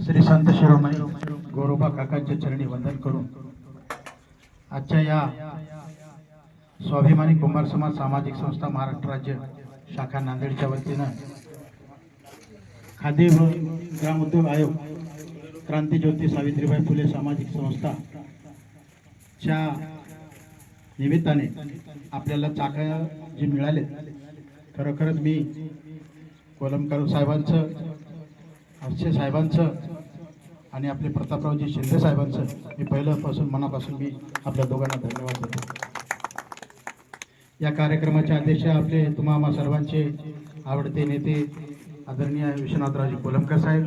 श्री संत शिरोमणी गोरोबा काकांच्या चरणी वंदन करून आजच्या या स्वाभिमानी कुंभार समाज सामाजिक संस्था महाराष्ट्र राज्य शाखा नांदेडच्या वतीनं खादी व ग्रामोद्योग आयोग क्रांतीज्योती सावित्रीबाई फुले सामाजिक संस्था च्या निमित्ताने आपल्याला चाकं जे मिळाले खरोखरच मी कोलमकर साहेबांचं अक्षय साहेबांचं आणि आपले प्रतापरावजी शिंदे साहेबांचं मी पहिल्यापासून मनापासून मी आपल्या दोघांना धन्यवाद देतो. या कार्यक्रमाचे अध्यक्ष आपले तुम्हा सर्वांचे आवडते नेते आदरणीय विश्वनाथरावजी कोलमकर साहेब.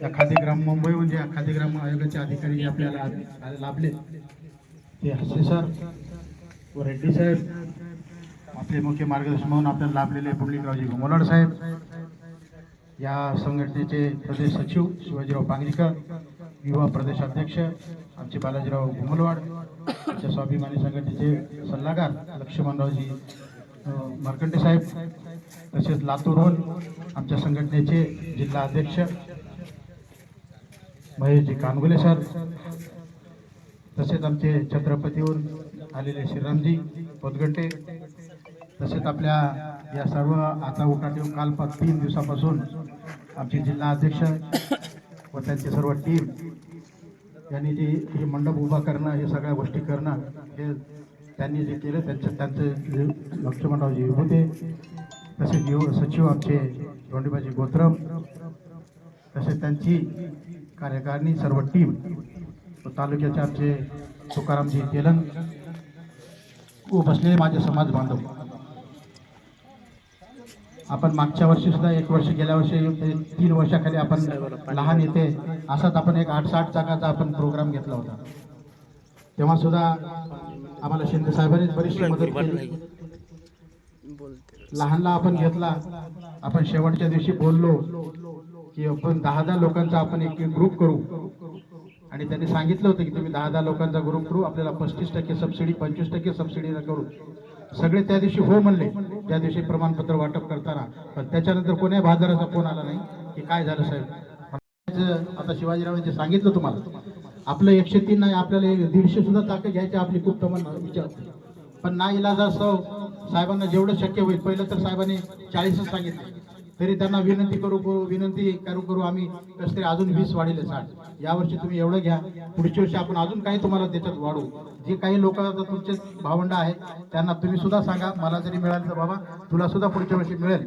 या खादीग्राम मुंबईहून जे म्हणजे खादीग्राम आयोगाचे अधिकारी जे आपल्याला लाभले ते हसे सर व रेड्डी साहेब. आपले मुख्य मार्गदर्शन म्हणून आपल्याला लाभलेले पुंडलिकरावजी घुमोलाड साहेब. या संघटनेचे प्रदेश सचिव शिवाजीराव पांगरीकर युवा प्रदेश अध्यक्ष आमचे बालाजीराव घुमलवाड आमच्या स्वाभिमानी संघटनेचे सल्लागार लक्ष्मणरावजी मार्कंडे साहेब तसेच लातूरहून आमच्या संघटनेचे जिल्हा अध्यक्ष महेशजी कानगुले सर तसेच आमचे छत्रपतीहून आलेले श्रीरामजी पोतगंटे तसेच आपल्या या सर्व आता उठाठेव काल तीन दिवसापासून आमचे जिल्हा अध्यक्ष व त्यांची सर्व टीम यांनी जे हे मंडप उभा करणं हे सगळ्या गोष्टी करणं हे त्यांनी जे केलं त्यांचं त्यांचं जे लक्ष्मणरावजी होते तसेच जीव सचिव आमचे धोंडीबाजी गोत्रम तसेच त्यांची कार्यकारिणी सर्व टीम व तालुक्याचे आमचे तुकारामजी तेलंग व बसलेले माझे समाज बांधव. आपण मागच्या वर्षी सुद्धा एक वर्ष गेल्या वर्षी तीन वर्षाखाली आपण लहान येते असाच आपण एक आठ साठ जागाचा आपण प्रोग्राम घेतला होता. तेव्हा सुद्धा आम्हाला शिंदे साहेबांनी बरीचशी मदत केली. लहानला आपण घेतला. आपण शेवटच्या दिवशी बोललो की आपण दहा दहा लोकांचा आपण एक ग्रुप करू. आणि त्यांनी सांगितलं होतं की तुम्ही दहा दहा लोकांचा ग्रुप करू. आपल्याला पस्तीस टक्के सबसिडी पंचवीस टक्के सबसिडी करू. सगळे त्या दिवशी हो म्हणले. त्या दिवशी प्रमाणपत्र वाटप करताना. पण त्याच्यानंतर कोण्या बाजाराचा फोन आला नाही की काय झालं साहेब? आता शिवाजीरावांचे सांगितलं तुम्हाला आपलं एकशे तीन नाही आपल्याला एक दीडशे सुद्धा ताकद घ्यायची आपली खूप तमन्ना विचार. पण ना इलाजा असं साहेबांना जेवढं शक्य होईल पहिलं तर साहेबांनी चाळीसच सांगितलं. तरी त्यांना विनंती करू करू विनंती करू करू आम्ही कसं तरी अजून वीस वाढीले साठ यावर्षी तुम्ही एवढं घ्या. पुढच्या वर्षी आपण अजून काही तुम्हाला त्याच्यात वाढू. जे काही लोक आता तुमचे भावंड आहेत त्यांना तुम्ही सुद्धा सांगा. मला जरी मिळालं तर बाबा तुला सुद्धा पुढच्या वर्षी मिळेल.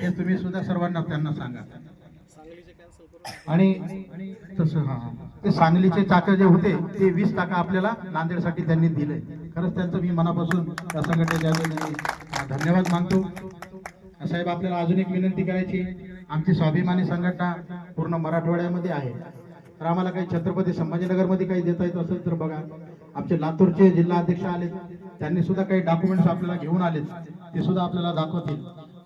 हे तुम्ही सुद्धा सर्वांना त्यांना सांगा. आणि तसं हा ते सांगलीचे चाकं जे होते ते वीस टाका आपल्याला नांदेडसाठी त्यांनी दिले. खरंच त्यांचं मी मनापासून त्या संघटनेच्या धन्यवाद मानतो. साहेब आपल्याला अजून एक विनंती करायची आमची स्वाभिमानी संघटना पूर्ण मराठवाड्यामध्ये आहे. तर आम्हाला काही छत्रपती संभाजीनगरमध्ये काही देता येत असेल तर बघा. आमचे लातूरचे जिल्हा अध्यक्ष आले त्यांनी सुद्धा काही डॉक्युमेंट्स आपल्याला घेऊन आलेत. ते सुद्धा आपल्याला दाखवतील.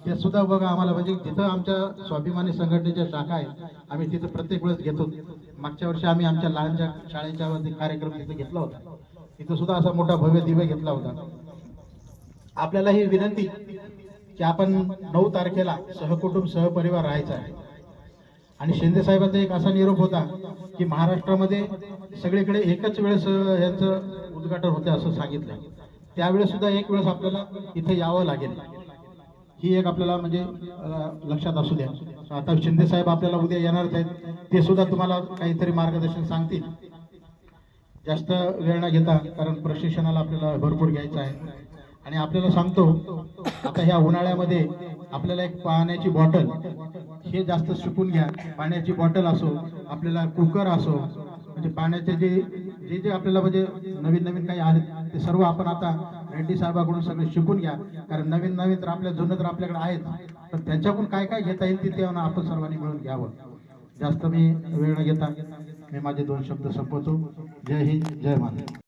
ते सुद्धा बघा आम्हाला म्हणजे जिथं आमच्या स्वाभिमानी संघटनेच्या शाखा आहे आम्ही तिथं प्रत्येक वेळेस घेतो. मागच्या वर्षी आम्ही आमच्या लहानच्या शाळेच्या वरती कार्यक्रम तिथे घेतला होता. तिथं सुद्धा असा मोठा भव्य दिव्य घेतला होता. आपल्याला ही विनंती की आपण नऊ तारखेला सहकुटुंब सहपरिवार राहायचं आहे. आणि शिंदे साहेबांचा एक असा निरोप होता की महाराष्ट्रामध्ये सगळीकडे एकच वेळेस अं, यांचं उद्घाटन होते असं सांगितलं. त्यावेळेस सुद्धा एक वेळेस आपल्याला इथे यावं लागेल. ही एक आपल्याला म्हणजे लक्षात असू द्या. आता शिंदे साहेब आपल्याला उद्या येणारच आहेत. ते सुद्धा तुम्हाला काहीतरी मार्गदर्शन सांगतील. जास्त वेळ न घेता कारण प्रशिक्षणाला आपल्याला भरपूर घ्यायचं आहे. आणि आपल्याला सांगतो आता ह्या उन्हाळ्यामध्ये आपल्याला एक पाण्याची बॉटल हे जास्त शिकून घ्या. पाण्याची बॉटल असो आपल्याला कुकर असो म्हणजे पाण्याचे जे जे जे आपल्याला म्हणजे नवीन नवीन काही आहेत ते सर्व आपण आता रेड्डी साहेबाकडून सगळे शिकून घ्या. कारण नवीन नवीन तर आपल्या जुनं तर आपल्याकडे आहेत. पण त्यांच्याकडून काय काय घेता येईल ते ते आपण सर्वांनी मिळून घ्यावं. जास्त मी वेळ न घेता मी माझे दोन शब्द संपवतो. जय हिंद जय महाराज